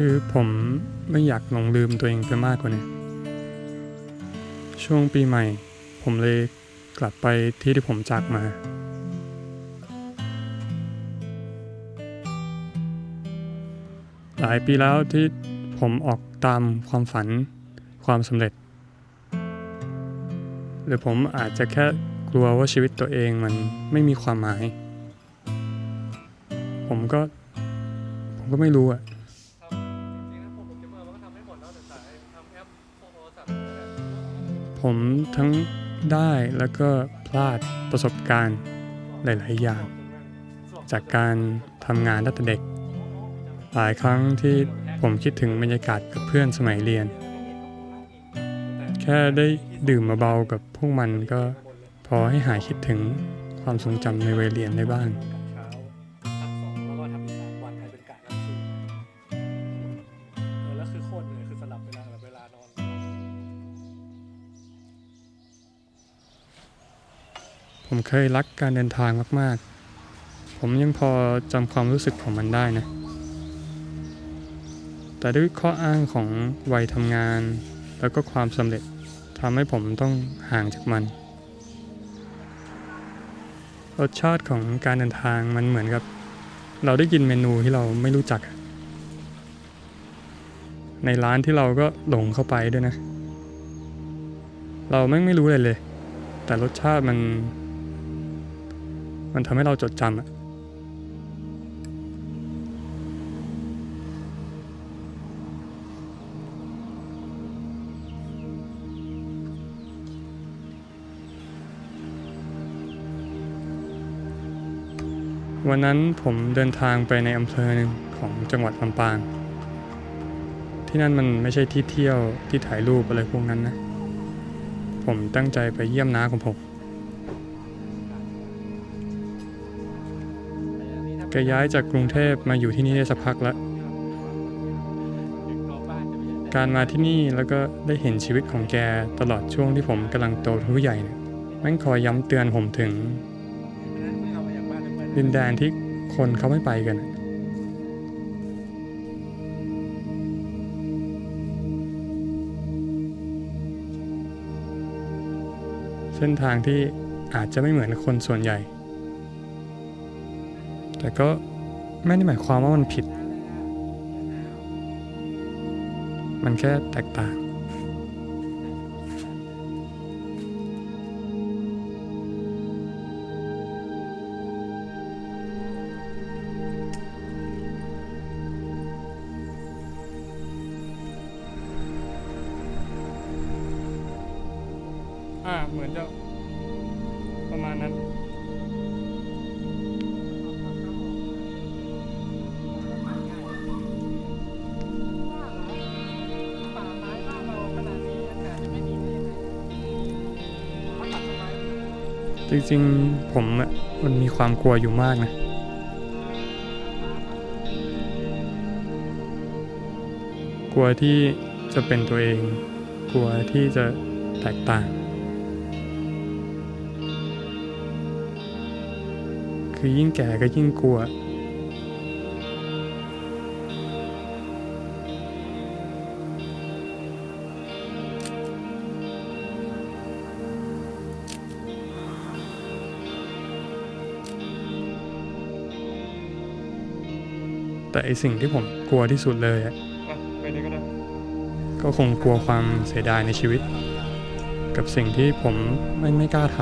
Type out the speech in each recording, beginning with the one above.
คือผมไม่อยากหลงลืมตัวเองไปมากกว่านี้ ช่วงปีใหม่ ผมเลยกลับไปที่ที่ผมจากมา หลายปีแล้วที่ผมออกตามความฝันความสำเร็จ หรือผมอาจจะแค่กลัวว่าชีวิตตัวเองมันไม่มีความหมาย ผมก็ ผมก็ไม่รู้อะ ผมทั้งได้แล้วก็พลาดประสบการณ์หลาย ๆ อย่าง จากการทำงานตั้งแต่เด็ก หลายครั้งที่ผมคิดถึงบรรยากาศกับเพื่อนสมัยเรียน แค่ได้ดื่มมาเบากับพวกมันก็พอให้หายคิดถึงความทรงจำในวัยเรียนได้บ้าง ผมเคยรักการเดินทางมาก ๆ ผมยังพอจำความรู้สึกของมันได้นะ แต่ด้วยข้ออ้างของวัยทำงาน แล้วก็ความสำเร็จทำให้ผมต้องห่างจากมัน รสชาติของการเดินทางมันเหมือนกับ เราได้กินเมนูที่เราไม่รู้จัก ในร้านที่เราก็หลงเข้าไปด้วยนะ เราแม่งไม่รู้เลยเลย แต่รสชาติมัน มันทำให้เราจดจำอะวันนั้นผมเดินทางไปในอำเภอหนึ่งของจังหวัดลำปาง ที่นั่นมันไม่ใช่ที่เที่ยวที่ถ่ายรูปอะไรพวกนั้นนะ ผมตั้งใจไปเยี่ยมน้าของผม แกย้ายจากกรุงเทพมาอยู่ที่นี่ได้สักพักแล้วการมาที่นี่แล้วก็ได้เห็นชีวิตของแกตลอดช่วงที่ผมกำลังโตเป็นผู้ใหญ่เนี่ยแม่งคอยย้ำเตือนผมถึง ดินแดนที่คนเขาไม่ไปกันเส้นทางที่อาจจะไม่เหมือนคนส่วนใหญ่ แต่ก็ไม่ได้หมายความว่ามันผิด มันแค่แตกต่างอ่าเหมือนจะประมาณนั้น จริงๆ ผมอะมันมีความกลัวอยู่มากนะ กลัวที่จะเป็นตัวเอง กลัวที่จะแตกต่าง คือยิ่งแก่ก็ยิ่งกลัว แต่ไอสิ่งที่ผมกลัวที่สุดเลยอะอะไปเลยก็ได้ก็คงกลัวความเสียดายในชีวิต กับสิ่งที่ผมไม่ไม่กล้าท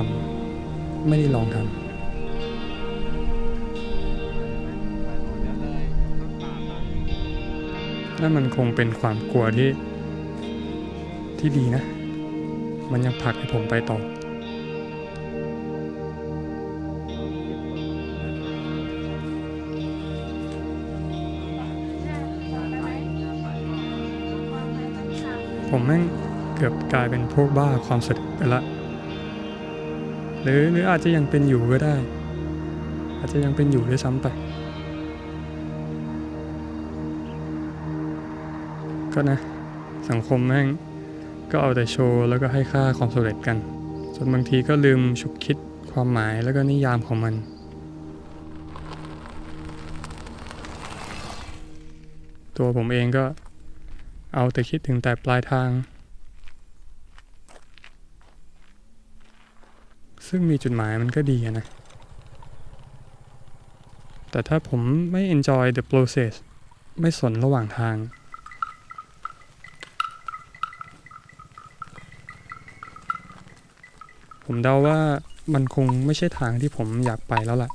ำไม่ได้ลองทำนั่นมันคงเป็นความกลัวที่ที่ดีนะ มันยังผลักให้ผมไปต่อ ผมแม่งเกือบกลายเป็นพวกบ้าความสำเร็จไปละ หรือหรืออาจจะยังเป็นอยู่ก็ได้ อาจจะยังเป็นอยู่ด้วยซ้ำไป ก็นะ สังคมแม่งก็เอาแต่โชว์แล้วก็ให้ค่าความสำเร็จกัน จนบางทีก็ลืมฉุกคิดความหมายแล้วก็นิยามของมันตัวผมเองก็ เอาแต่คิดถึงแต่ปลายทาง ซึ่งมีจุดหมายมันก็ดีนะ แต่ถ้าผมไม่ enjoy the process ไม่สนระหว่างทาง ผมเดาว่ามันคงไม่ใช่ทางที่ผมอยากไปแล้วล่ะ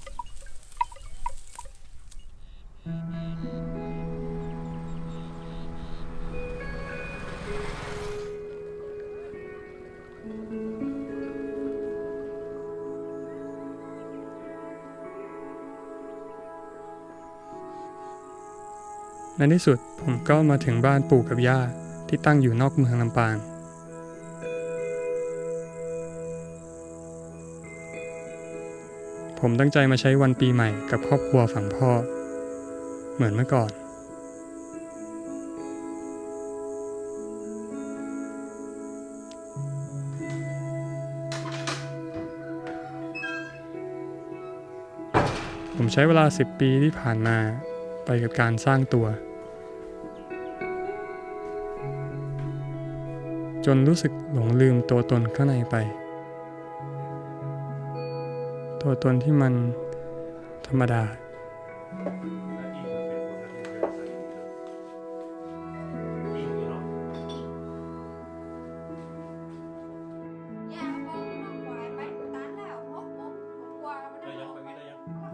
ในที่สุดผมก็มาถึงบ้านปู่กับย่าที่ตั้งอยู่นอกเมืองลำปาง ผมตั้งใจมาใช้วันปีใหม่กับครอบครัวฝั่งพ่อ เหมือนเมื่อก่อน ผมใช้เวลา 10 ปีที่ผ่านมาไปกับการสร้างตัว จนรู้สึกหลงลืมตัวตนข้างในไป ตัวตนที่มันธรรมดา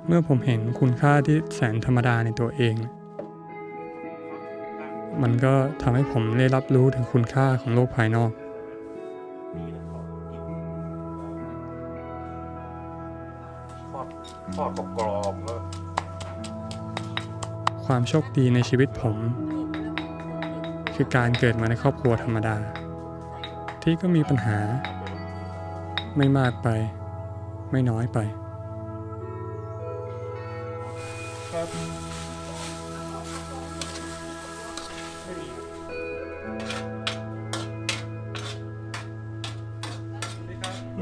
เมื่อผมเห็นคุณค่าที่แสนธรรมดาในตัวเอง มันก็ทำให้ผมได้รับรู้ถึงคุณค่าของโลกภายนอก ความโชคดีในชีวิตผม คือการเกิดมาในครอบครัวธรรมดา ที่ก็มีปัญหา ไม่มากไป ไม่น้อยไป ครับ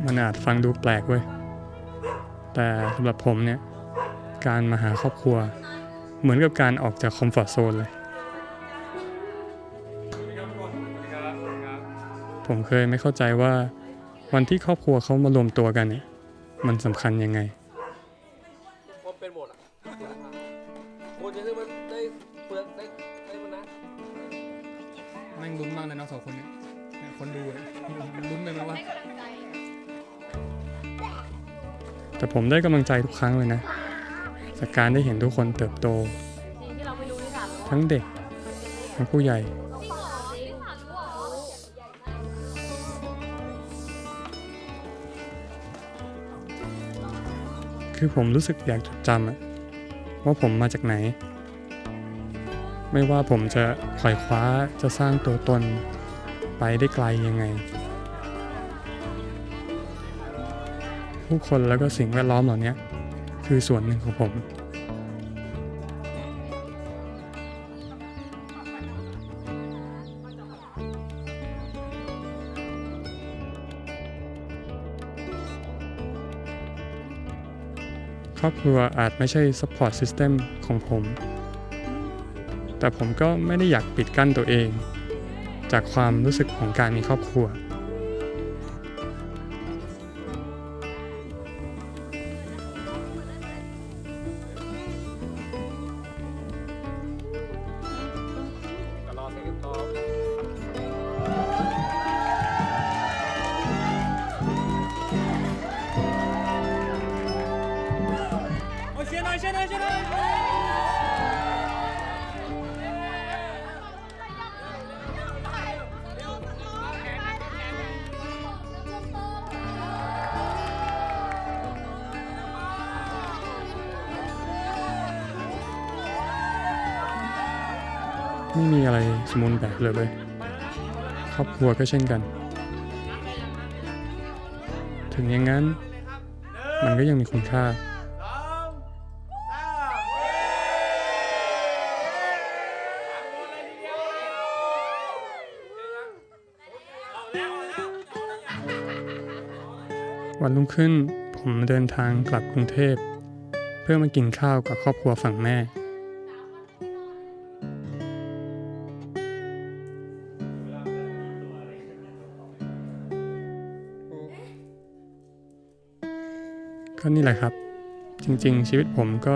มันอาจฟังดูแปลกเว้ย แต่สำหรับผมเนี่ย การมาหาครอบครัว เหมือนกับการออกจากคอมฟอร์ทโซนเลยสวัสดีครับทุกคนสวัสดีครับสวัสดีครับผมเคยไม่เข้าใจว่าวันที่ครอบครัวเขามารวมตัวกันเนี่ย มันสำคัญยังไงมันเป็นหมดอะคนจะคือมันได้เปลือกได้ได้มันนะแม่งลุ้นมากเลยนะสองคนนี้คนดูลุ้นไปไหมว่า แต่ผมได้กำลังใจทุกครั้งเลยนะ จากการได้เห็นทุกคนเติบโต ทั้งเด็ก ทั้งผู้ใหญ่ คือผมรู้สึกอยากจดจำว่าผมมาจากไหน ไม่ว่าผมจะไขว่คว้าจะสร้างตัวตนไปได้ไกลยังไง ผู้คนแล้วก็สิ่งแวดล้อมเหล่านี้คือส่วนหนึ่งของผม ครอบครัวอาจไม่ใช่ support system ของผม แต่ผมก็ไม่ได้อยากปิดกั้นตัวเอง จากความรู้สึกของการมีครอบครัว ไม่มีอะไรสมบูรณ์แบบเลยเว้ยครอบครัวก็เช่นกัน ถึงอย่างนั้น มันก็ยังมีคุณค่าวันรุ่งขึ้นผมเดินทางกลับกรุงเทพ เพื่อมากินข้าวกับครอบครัวฝั่งแม่ ก็นี่แหละครับ จริง ๆ ชีวิตผมก็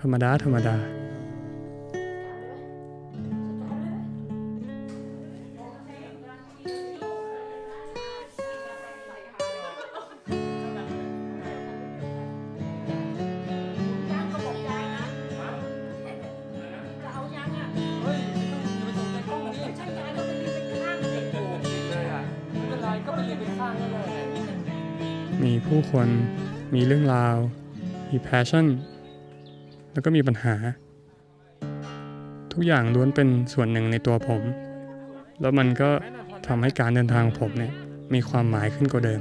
ธรรมดาธรรมดาเฮ้ยอย่าไปสนใจกล้องมันดิใช่งานก็ไปรีบไปข้างเด็กโอ้จริงเลยอะไม่เป็นไรก็ไปรีบไปข้างนั่นแหละมีผู้คน มีเรื่องราว มี passion แล้วก็มีปัญหา ทุกอย่างล้วนเป็นส่วนหนึ่งในตัวผม แล้วมันก็ทำให้การเดินทางของผมเนี่ยมีความหมายขึ้นกว่าเดิม